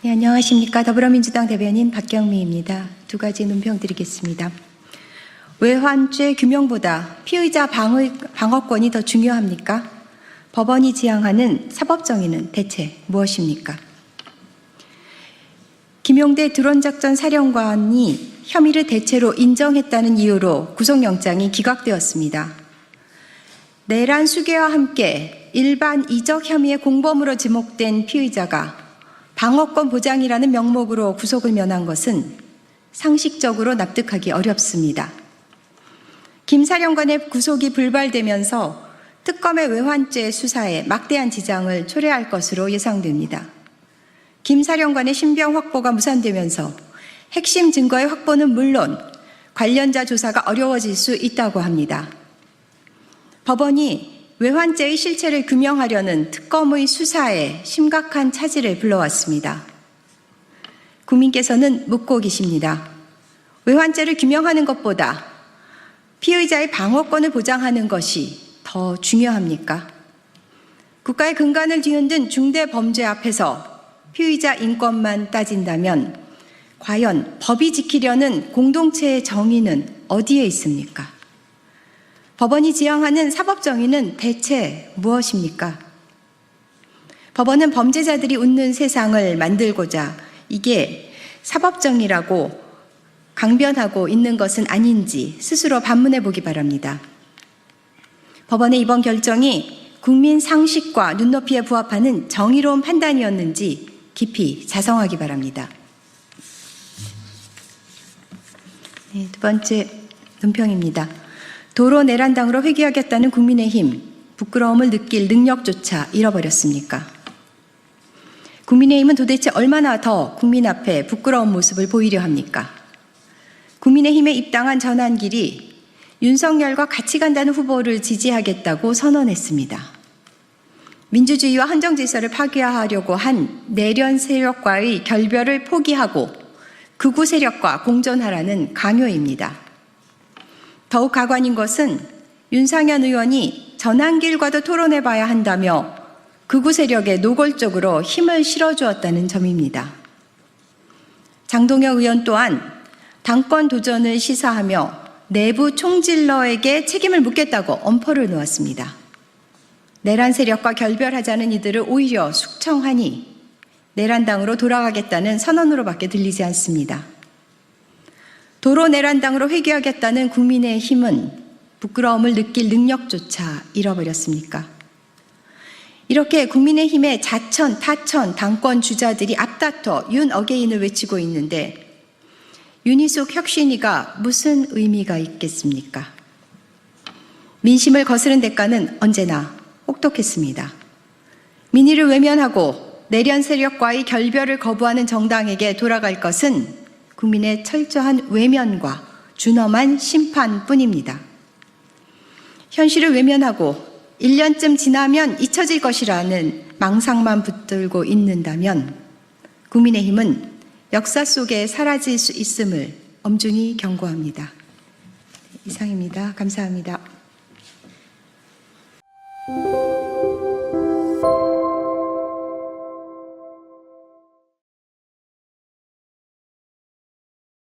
네, 안녕하십니까. 더불어민주당 대변인 박경미입니다. 두 가지 논평 드리겠습니다. 외환죄 규명보다 피의자 방어, 방어권이 더 중요합니까? 법원이 지향하는 사법정의는 대체 무엇입니까? 김용대 드론작전 사령관이 혐의를 대체로 인정했다는 이유로 구속영장이 기각되었습니다. 내란 수계와 함께 일반 이적 혐의의 공범으로 지목된 피의자가 방어권 보장이라는 명목으로 구속을 면한 것은 상식적으로 납득하기 어렵습니다. 김 사령관의 구속이 불발되면서 특검의 외환죄 수사에 막대한 지장을 초래할 것으로 예상됩니다. 김 사령관의 신병 확보가 무산되면서 핵심 증거의 확보는 물론 관련자 조사가 어려워질 수 있다고 합니다. 법원이 외환죄의 실체를 규명하려는 특검의 수사에 심각한 차질을 불러왔습니다. 국민께서는 묻고 계십니다. 외환죄를 규명하는 것보다 피의자의 방어권을 보장하는 것이 더 중요합니까? 국가의 근간을 뒤흔든 중대 범죄 앞에서 피의자 인권만 따진다면 과연 법이 지키려는 공동체의 정의는 어디에 있습니까? 법원이 지향하는 사법 정의는 대체 무엇입니까? 법원은 범죄자들이 웃는 세상을 만들고자 이게 사법 정의라고 강변하고 있는 것은 아닌지 스스로 반문해 보기 바랍니다. 법원의 이번 결정이 국민 상식과 눈높이에 부합하는 정의로운 판단이었는지 깊이 자성하기 바랍니다. 네, 두 번째 논평입니다. 도로 내란당으로 회귀하겠다는 국민의힘 부끄러움을 느낄 능력조차 잃어버렸습니까? 국민의힘은 도대체 얼마나 더 국민 앞에 부끄러운 모습을 보이려 합니까? 국민의힘에 입당한 전환길이 윤석열과 같이 간다는 후보를 지지하겠다고 선언했습니다. 민주주의와 헌정 질서를 파괴하려고 한 내련 세력과의 결별을 포기하고 극우 세력과 공존하라는 강요입니다. 더욱 가관인 것은 윤상현 의원이 전환길과도 토론해 봐야 한다며 극우 세력에 노골적으로 힘을 실어주었다는 점입니다. 장동혁 의원 또한 당권 도전을 시사하며 내부 총질러에게 책임을 묻겠다고 엄포를 놓았습니다. 내란 세력과 결별하자는 이들을 오히려 숙청하니 내란당으로 돌아가겠다는 선언으로밖에 들리지 않습니다. 도로 내란당으로 회귀하겠다는 국민의 힘은 부끄러움을 느낄 능력조차 잃어버렸습니까? 이렇게 국민의 힘의 자천, 타천, 당권 주자들이 앞다퉈 윤 어게인을 외치고 있는데 윤희숙 혁신이가 무슨 의미가 있겠습니까? 민심을 거스른 대가는 언제나 혹독했습니다. 민의를 외면하고 내련 세력과의 결별을 거부하는 정당에게 돌아갈 것은 국민의 철저한 외면과 준엄한 심판뿐입니다. 현실을 외면하고 1년쯤 지나면 잊혀질 것이라는 망상만 붙들고 있는다면 국민의힘은 역사 속에 사라질 수 있음을 엄중히 경고합니다. 이상입니다. 감사합니다.